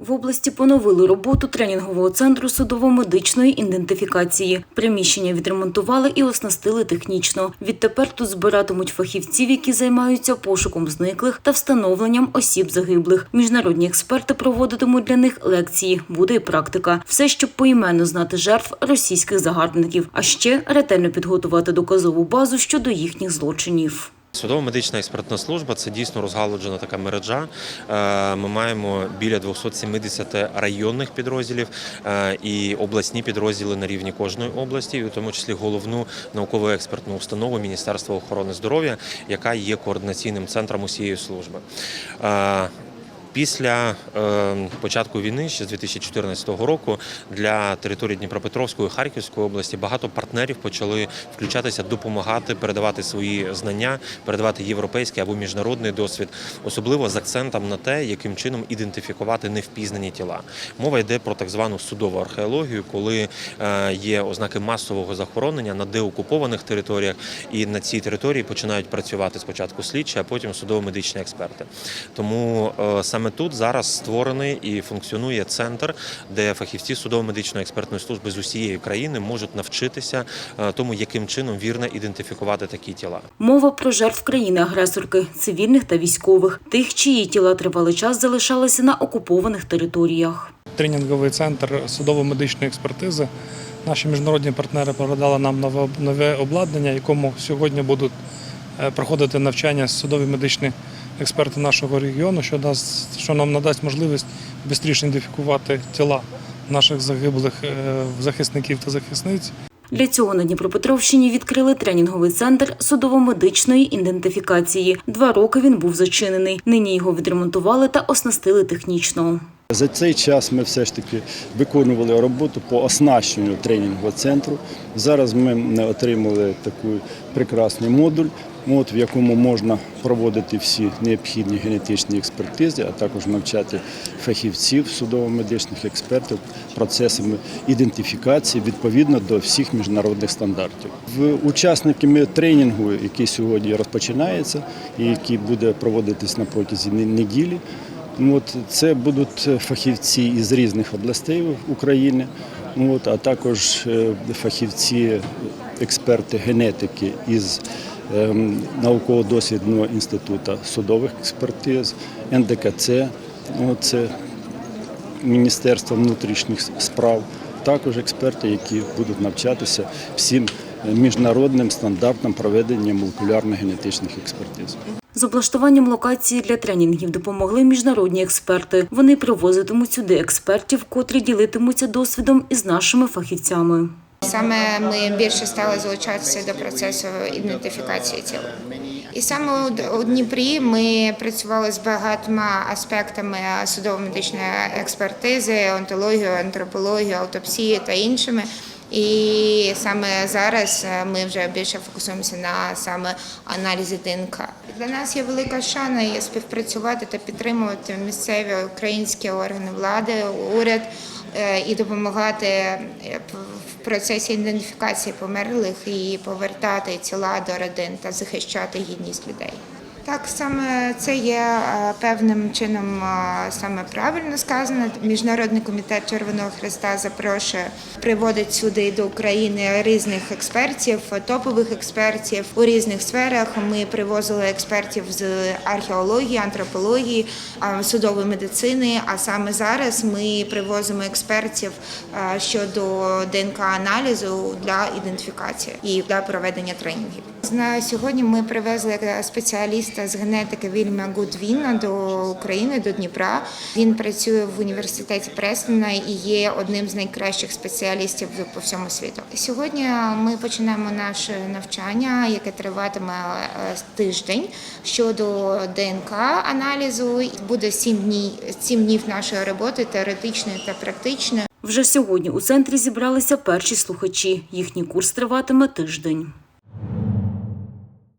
В області поновили роботу тренінгового центру судово-медичної ідентифікації. Приміщення відремонтували і оснастили технічно. Відтепер тут збиратимуть фахівців, які займаються пошуком зниклих та встановленням осіб загиблих. Міжнародні експерти проводитимуть для них лекції. Буде і практика. Все, щоб поіменно знати жертв російських загарбників, а ще ретельно підготувати доказову базу щодо їхніх злочинів. Судово-медична експертна служба це дійсно розгалуджена така мережа. Е, Ми маємо біля 270 районних підрозділів е, і обласні підрозділи на рівні кожної області, у тому числі головну науково-експертну установу Міністерства охорони здоров'я, яка є координаційним центром усієї служби. Після е, початку війни, ще з 2014 року, для території Дніпропетровської Харківської області багато партнерів почали включатися, допомагати, передавати свої знання, передавати європейський або міжнародний досвід, особливо з акцентом на те, яким чином ідентифікувати невпізнані тіла. Мова йде про так звану судову археологію, коли е, є ознаки масового захоронення на деокупованих територіях, і на цій території починають працювати спочатку слідчі, а потім судово-медичні експерти. Тому е, саме тут зараз створений і функціонує центр, де фахівці судово-медичної експертної служби з усієї країни можуть навчитися е, тому, яким чином вірно ідентифікувати такі тіла. Мова про жертв країни-агресорки, цивільних та військових, тих, чиї тіла тривалий час залишалися на окупованих територіях. тренінговий центр судово-медичної експертизи. Наші міжнародні партнери передали нам нове, нове обладнання, якому сьогодні будуть е, проходити навчання судові медичні експерти нашого регіону, що, дасть, що нам надасть можливість швидше ідентифікувати тіла наших загиблих е, захисників та захисниць. Для цього на Дніпропетровщині відкрили тренінговий центр судово-медичної ідентифікації. Два роки він був зачинений. Нині його відремонтували та оснастили технічно. За цей час ми все ж таки виконували роботу по оснащенню тренінгового центру. Зараз ми отримали такий прекрасний модуль, в якому можна проводити всі необхідні генетичні експертизи, а також навчати фахівців, судово-медичних експертів процесами ідентифікації відповідно до всіх міжнародних стандартів. В учасниками тренінгу, який сьогодні розпочинається і який буде проводитись на протязі неділі. От, це будуть фахівці із різних областей України, от, а також е, фахівці, експерти генетики із науково-дослідного інституту судових експертиз, НДКЦ, ну, це Міністерство внутрішніх справ, також експерти, які будуть навчатися всім міжнародним стандартам проведення молекулярно-генетичних експертиз. З облаштуванням локації для тренінгів допомогли міжнародні експерти. Вони привозитимуть сюди експертів, котрі ділитимуться досвідом із нашими фахівцями. Саме ми більше стали залучатися до процесу ідентифікації тіл. І саме у- Дніпрі ми працювали з багатьма аспектами судово-медичної експертизи, онтологію, антропологію, аутопсії та іншими. І саме зараз е, ми вже більше фокусуємося на саме аналізі ДНК. Для нас є велика шана співпрацювати та підтримувати місцеві українські органи влади, уряд е, і допомагати е, процесі ідентифікації померлих і повертати тіла до родин та захищати гідність людей. Так, саме це є е, певним чином е, саме правильно сказано. Міжнародний комітет Червоного Христа запрошує, приводить сюди до України різних експертів, топових експертів у різних сферах. Ми привозили експертів з археології, антропології, судової медицини. А саме зараз ми привозимо експертів е, щодо ДНК-аналізу для ідентифікації і для проведення тренінгів. На сьогодні ми привезли спеціаліста з генетики Вільма Гудвіна до України, до Дніпра. Він працює в університеті Престона і є одним з найкращих спеціалістів по всьому світу. Сьогодні ми починаємо наше навчання, яке триватиме е, тиждень щодо ДНК аналізу. Буде сім днів сім днів нашої роботи теоретичної та практичної. Вже сьогодні у центрі зібралися перші слухачі. Їхній курс триватиме тиждень.